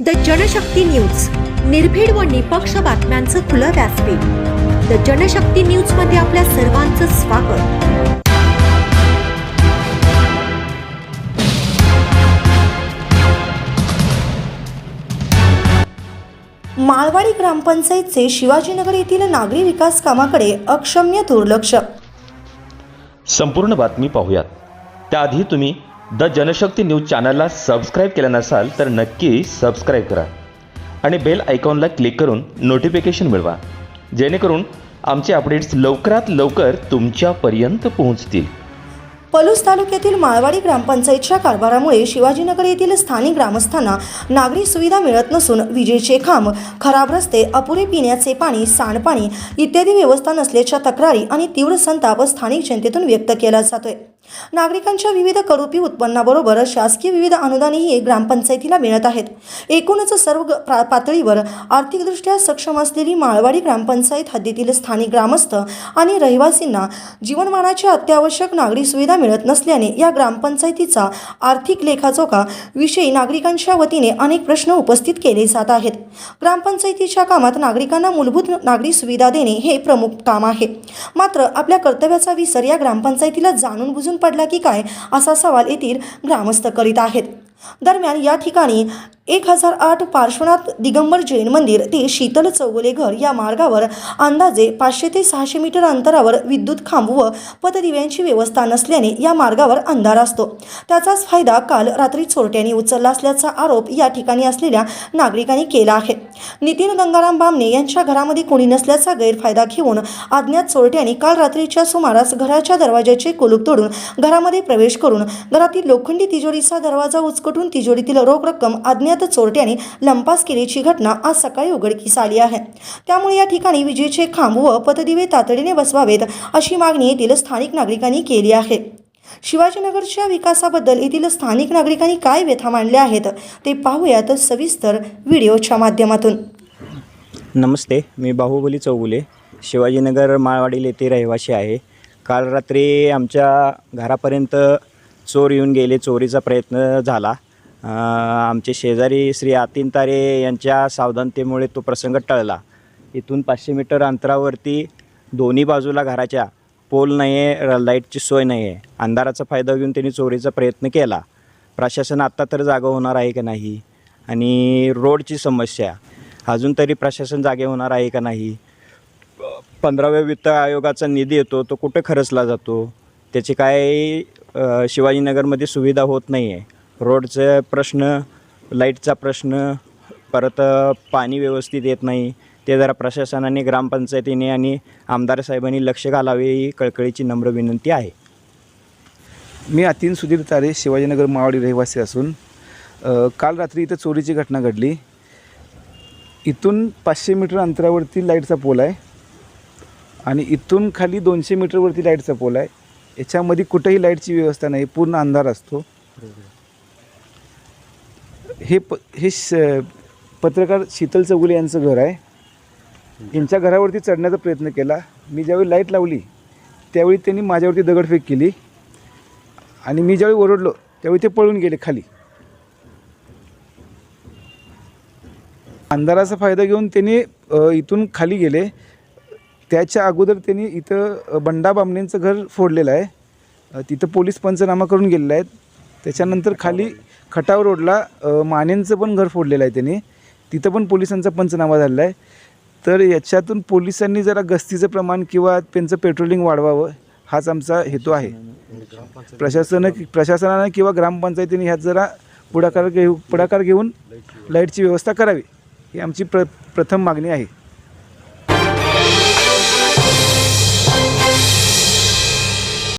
The Janshakti news. निर्भीड व निपक्ष बातम्यांचं खुलं व्यासपीठ. द जनशक्ती न्यूजमध्ये आपल्या सर्वांचं स्वागत. माळवाडी ग्रामपंचायतचे शिवाजीनगर येथील नागरी विकास कामाकडे अक्षम्य दुर्लक्ष. संपूर्ण बातमी पाहूयात. त्याआधी तुम्ही द जनशक्ती न्यूज चॅनलला सबस्क्राईब केलं नसाल तर नक्की सबस्क्राईब करा. आणि बेल आयकॉनला क्लिक करून नोटिफिकेशन मिळवा. जेणेकरून आमचे अपडेट्स लवकरात लवकर तुमच्यापर्यंत पोहोचतील. पलूस तालुक्यातील माळवाडी ग्रामपंचायतच्या कारभारामुळे शिवाजीनगर येथील स्थानिक ग्रामस्थांना नागरी सुविधा मिळत नसून विजेचे खांब खराब रस्ते अपुरे पिण्याचे पाणी सांडपाणी इत्यादी व्यवस्था नसल्याच्या तक्रारी आणि तीव्र संताप स्थानिक जनतेतून व्यक्त केला जातोय. नागरिकांच्या विविध करोपी उत्पन्नाबरोबर शासकीय विविध अनुदानही ग्रामपंचायतीला मिळत आहेत. एकूणच सर्व प्रा- पातळीवर आर्थिकदृष्ट्या सक्षम असलेली माळवाडी ग्रामपंचायत हद्दीतील स्थानिक ग्रामस्थ आणि रहिवासींना जीवनमानाच्या अत्यावश्यक नागरी सुविधा मिळत नसल्याने या ग्रामपंचायतीचा आर्थिक लेखाजोखा विषयी नागरिकांच्या वतीने अनेक प्रश्न उपस्थित केले जात आहेत. ग्रामपंचायतीच्या कामात नागरिकांना मूलभूत नागरी सुविधा देणे हे प्रमुख काम आहे. मात्र आपल्या कर्तव्याचा विसर या ग्रामपंचायतीला जाणून बुजून पडला की काय? असा सवाल येथील ग्रामस्थ करीत आहेत. दरम्यान या ठिकाणी एक हजार आठ पार्श्वनाथ दिगंबर जैन मंदिर ते शीतल चौगुले घर या मार्गावर अंदाजे पाचशे ते सहाशे मीटर अंतरावर विद्युत खांब व पतदिव्यांची व्यवस्था नसल्याने या मार्गावर अंधार असतो. त्याचाच फायदा काल रात्री चोरट्यांनी उचलला असल्याचा आरोप या ठिकाणी असलेल्या नागरिकांनी केला आहे. नितीन गंगाराम बामणे यांच्या घरामध्ये कोणी नसल्याचा गैरफायदा घेऊन अज्ञात चोरट्यांनी काल रात्रीच्या सुमारास घराच्या दरवाजाचे कुलूप तोडून घरामध्ये प्रवेश करून घरातील लोखंडी तिजोरीचा दरवाजा उचकटून तिजोरीतील रोख रक्कम अज्ञात चोरट्यांनी लंपास केल्याची घटना आज सकाळी उघडकीस आली आहे. त्यामुळे या ठिकाणी विजेचे खांब व पतदिवे तातडीने बसवावेत अशी मागणी येथील स्थानिक नागरिकांनी केली आहे. शिवाजीनगरच्या विकासाबद्दल येथील स्थानिक नागरिकांनी काय व्यथा मांडल्या आहेत ते पाहूयात सविस्तर व्हिडिओच्या माध्यमातून. नमस्ते मी बाहुबली चौगुले शिवाजीनगर माळवाडील येथे रहिवासी आहे. काल रात्री आमच्या घरापर्यंत चोर येऊन गेले चोरीचा प्रयत्न झाला. आमचे शेजारी श्री आतीन तारे यांच्या सावधानतेमुळे तो प्रसंग टळला. इथून पाचशे मीटर अंतरावरती दोन्ही बाजूला घराच्या पोल नाही आहे लाईटची सोय नाही आहे अंधाराचा फायदा घेऊन त्यांनी चोरीचा प्रयत्न केला. प्रशासन आत्ता तर जागं होणार आहे का नाही? आणि रोडची समस्या अजून तरी प्रशासन जागे होणार आहे का नाही? पंधराव्या वित्त आयोगाचा निधी येतो तो कुठे खर्चला जातो? त्याची काय शिवाजीनगरमध्ये सुविधा होत नाही आहे रोडचे प्रश्न लाईटचा प्रश्न परत पाणी व्यवस्थित येत नाही. ते जरा प्रशासनाने ग्रामपंचायतीने आणि आमदार साहेबांनी लक्ष घालावे ही कळकळीची नम्र विनंती आहे. मी अतीन सुधीर तारे शिवाजीनगर मावाडी रहिवासी असून काल रात्री इथं चोरीची घटना घडली. इथून पाचशे मीटर अंतरावरती लाईटचा पोल आहे आणि इथून खाली दोनशे मीटरवरती लाईटचा पोल आहे. याच्यामध्ये कुठेही लाईटची व्यवस्था नाही पूर्ण अंधार असतो. हे प हे श पत्रकार शीतल चौगुले यांचं घर आहे. यांच्या घरावरती चढण्याचा प्रयत्न केला. मी ज्यावेळी लाइट लावली त्यावेळी त्यांनी माझ्यावरती दगडफेक केली. आणि मी ज्यावेळी ओरडलो त्यावेळी ते पळून गेले खाली. अंधाराचा फायदा घेऊन त्यांनी इथून खाली गेले. त्याच्या अगोदर त्यांनी इथं बंडा बामणेंचं घर फोडलेलं आहे. तिथं पोलीस पंचनामा करून गेलेलं आहेत. त्याच्यानंतर खाली खटाव रोडला मानेंचं पण घर फोडलेलं आहे त्यांनी. तिथं पण पोलिसांचा पंचनामा झालेला आहे. तर याच्यातून पोलिसांनी जरा गस्तीचं प्रमाण किंवा त्यांचं पेट्रोलिंग वाढवावं हाच आमचा हेतू आहे. प्रशासन प्रशासनानं किंवा ग्रामपंचायतीने ह्यात जरा पुढाकार घेऊ पुढाकार घेऊन लाईटची व्यवस्था करावी. ही आमची प्र प्रथम मागणी आहे.